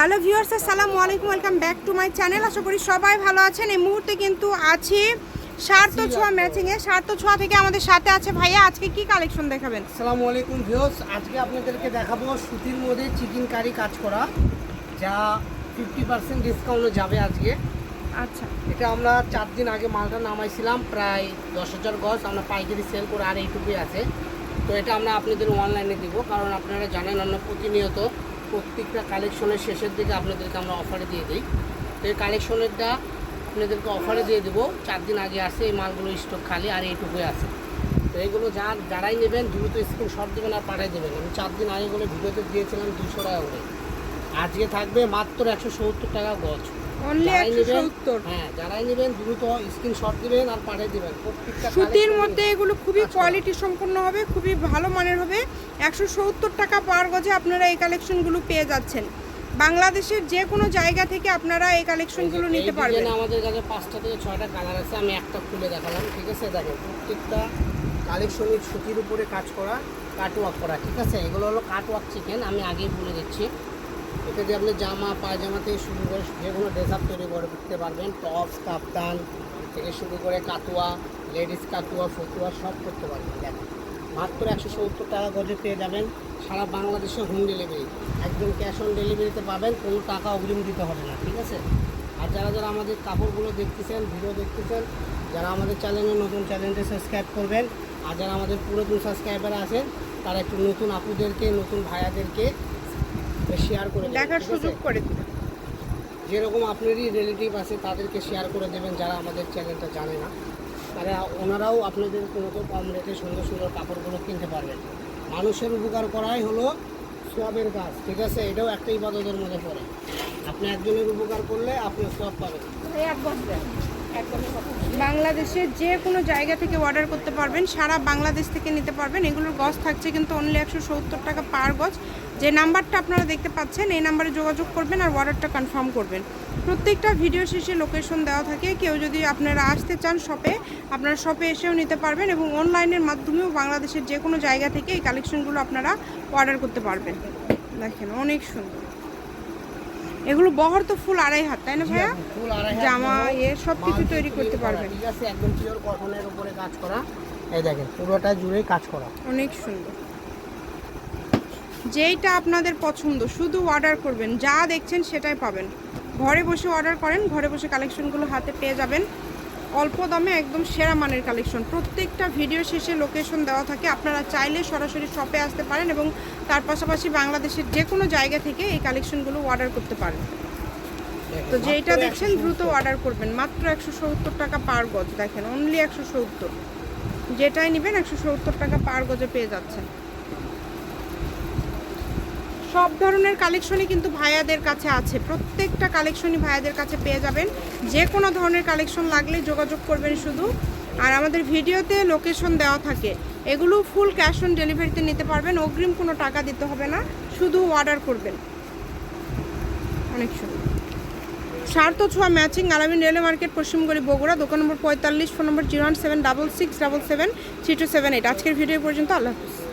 Hello viewers আসসালামু আলাইকুম welcome back to my channel. আশা করি সবাই ভালো আছেন। এই মুহূর্তে কিন্তু আছি সার্থ ছোঁয়া ম্যাচিংয়ে। সার্থ ছোঁয়া থেকে আমাদের সাথে আছে ভাইয়া। আজকে কি কালেকশন দেখাবেন? আসসালামু আলাইকুম ভিউস আজকে আপনাদেরকে দেখাবো সুতির মধ্যে চিকেন কারি কাজ করা যা ফিফটি পার্সেন্ট ডিসকাউন্টে যাবে আজকে। আচ্ছা। এটা আমরা চার দিন আগে মালটা নামাইছিলাম প্রায় দশ হাজার গজ। আমরা পাইকারি সেল করে আর এইটুকুই আছে। তো এটা আমরা আপনাদের অনলাইনে দিব, কারণ আপনারা জানেন আমরা প্রতিনিয়ত প্রত্যেকটা কালেকশনের শেষের দিকে আপনাদেরকে আমরা অফারে দিয়ে দিই। তো এই কালেকশনেরটা আপনাদেরকে অফারে দিয়ে দেবো, চার দিন আগে আসে, এই মালগুলো স্টক খালি আর এইটুকুই আছে। তো এইগুলো যা, যারাই নেবেন, দ্রুত স্ক্রিন শট দেবেন আর পাঠিয়ে দেবেন। আমি চার দিন আগে করে ভিডিওতে দিয়েছিলাম দুশো টাকা করে। আজকে থাকবে মাত্র একশো সত্তর টাকা গজ। অনলি যারাই একশো নেবেন সত্তর। হ্যাঁ যারাই নেবেন দ্রুত স্ক্রিনশট দিবেন আর পাঠিয়ে দিবেন। প্রত্যেকটা সুতির মধ্যে এগুলো খুবই। কোয়ালিটি সম্পন্ন হবে খুবই ভালো মানের হবে। একশো সত্তর টাকা পার গজে আপনারা এই কালেকশনগুলো পেয়ে যাচ্ছেন। বাংলাদেশের যে কোনো জায়গা থেকে আপনারা এই কালেকশনগুলো নিতে পারবেন। আমাদের কাছে পাঁচটা থেকে ছয়টা কালার আছে আমি একটা খুলে দেখালাম ঠিক আছে? দেখেন প্রত্যেকটা কালেকশনের সুতির উপরে কাজ করা কাটওয়ার্ক করা ঠিক আছে? এগুলো হলো কাটওয়ার্ক চিকেন আমি আগেই বলে দিচ্ছি। এটা দিয়ে আপনি জামা, পায়জামা থেকে শুরু করে যে কোনো ড্রেস আপ তৈরি করে দিতে পারবেন। টপস কাপ্তান থেকে শুরু করে কাতুয়া লেডিস কাতুয়া, ফতুয়া সব করতে পারবেন। দেখেন মাত্র একশো সত্তর টাকা গজে পেয়ে যাবেন সারা বাংলাদেশে হোম ডেলিভারি একদম ক্যাশ অন ডেলিভারিতে পাবেন, কোনো টাকা অগ্রিম দিতে হবে না, ঠিক আছে? আর যারা যারা আমাদের কাপড়গুলো দেখতেছেন ভিডিও দেখতেছেন, যারা আমাদের চ্যানেলে নতুন চ্যানেলটা সাবস্ক্রাইব করবেন। আর যারা আমাদের পুরাতন সাবস্ক্রাইবার আছেন, তারা একটু নতুন আপুদেরকে, নতুন ভাইয়াদেরকে শেয়ার করে দেখার সুযোগ করে দিবেন। যেরকম আপনারই রিলেটিভ আছে তাদেরকে শেয়ার করে দেবেন যারা আমাদের চ্যানেলটা জানে না। তারা ওনারাও আপনাদের মতো কম রেটে সুন্দর সুন্দর কাপড়গুলো কিনতে পারবেন। মানুষের উপকার করাই হলো সবের কাজ ঠিক আছে? এটাও একটা ইবাদতের মধ্যে পড়ে। আপনি একজনের উপকার করলে আপনি সব পাবেন। বাংলাদেশে যে কোনো জায়গা থেকে অর্ডার করতে পারবেন সারা বাংলাদেশ থেকে নিতে পারবেন। এগুলোর গজ থাকছে কিন্তু অনলি একশো সত্তর টাকা পার গজ যে নাম্বারটা আপনারা দেখতে পাচ্ছেন এই নাম্বারে যোগাযোগ করবেন আর অর্ডারটা কনফার্ম করবেন। প্রত্যেকটা ভিডিও শেষে লোকেশন দেওয়া থাকে। কেউ যদি আপনারা আসতে চান শপে আপনারা শপে এসেও নিতে পারবেন এবং অনলাইনের মাধ্যমেও বাংলাদেশের যে কোনো জায়গা থেকে এই কালেকশনগুলো আপনারা অর্ডার করতে পারবেন। দেখেন অনেক সুন্দর। এগুলো বহর তো ফুল আড়াই হাত তাই না ভাইয়া? ফুল আড়াই হাত জামা এ সব কিছু তৈরি করতে পারবেন। ঠিক আছে একদম পিওর কটনের উপরে কাজ করা। এই দেখেন পুরোটা জুড়েই কাজ করা। অনেক সুন্দর। যেইটা আপনাদের পছন্দ শুধু অর্ডার করবেন যা দেখছেন সেটাই পাবেন। ঘরে বসে অর্ডার করেন ঘরে বসে কালেকশনগুলো হাতে পেয়ে যাবেন। অল্প দামে একদম সেরা মানের কালেকশন প্রত্যেকটা ভিডিও শেষে লোকেশন দেওয়া থাকে আপনারা চাইলে সরাসরি শপে আসতে পারেন এবং তার পাশাপাশি বাংলাদেশের যে কোনো জায়গা থেকে এই কালেকশনগুলো অর্ডার করতে পারেন। তো যেইটা দেখছেন দ্রুত অর্ডার করবেন। মাত্র একশো সত্তর টাকা পার গজ দেখেন অনলি একশো সত্তর। যেটাই নেবেন একশো সত্তর টাকা পার গজে পেয়ে যাচ্ছেন। সব ধরনের কালেকশনই কিন্তু ভাইয়াদের কাছে আছে। প্রত্যেকটা কালেকশনই ভাইয়াদের কাছে পেয়ে যাবেন। যে কোনো ধরনের কালেকশন লাগলে যোগাযোগ করবেন শুধু। আর আমাদের ভিডিওতে লোকেশন দেওয়া থাকে। এগুলো ফুল ক্যাশ অন ডেলিভারিতে নিতে পারবেন। অগ্রিম কোনো টাকা দিতে হবে না। শুধু অর্ডার করবেন। অনেক সুন্দর। সার্থ ছোঁয়া ম্যাচিং আলামিন রেলওয়ে মার্কেট পশ্চিমগড়ি বগুড়া, দোকান নম্বর পঁয়তাল্লিশ, phone number zero one seven double six double seven three two seven eight. আজকের ভিডিও পর্যন্ত আল্লাহ হাফিজ।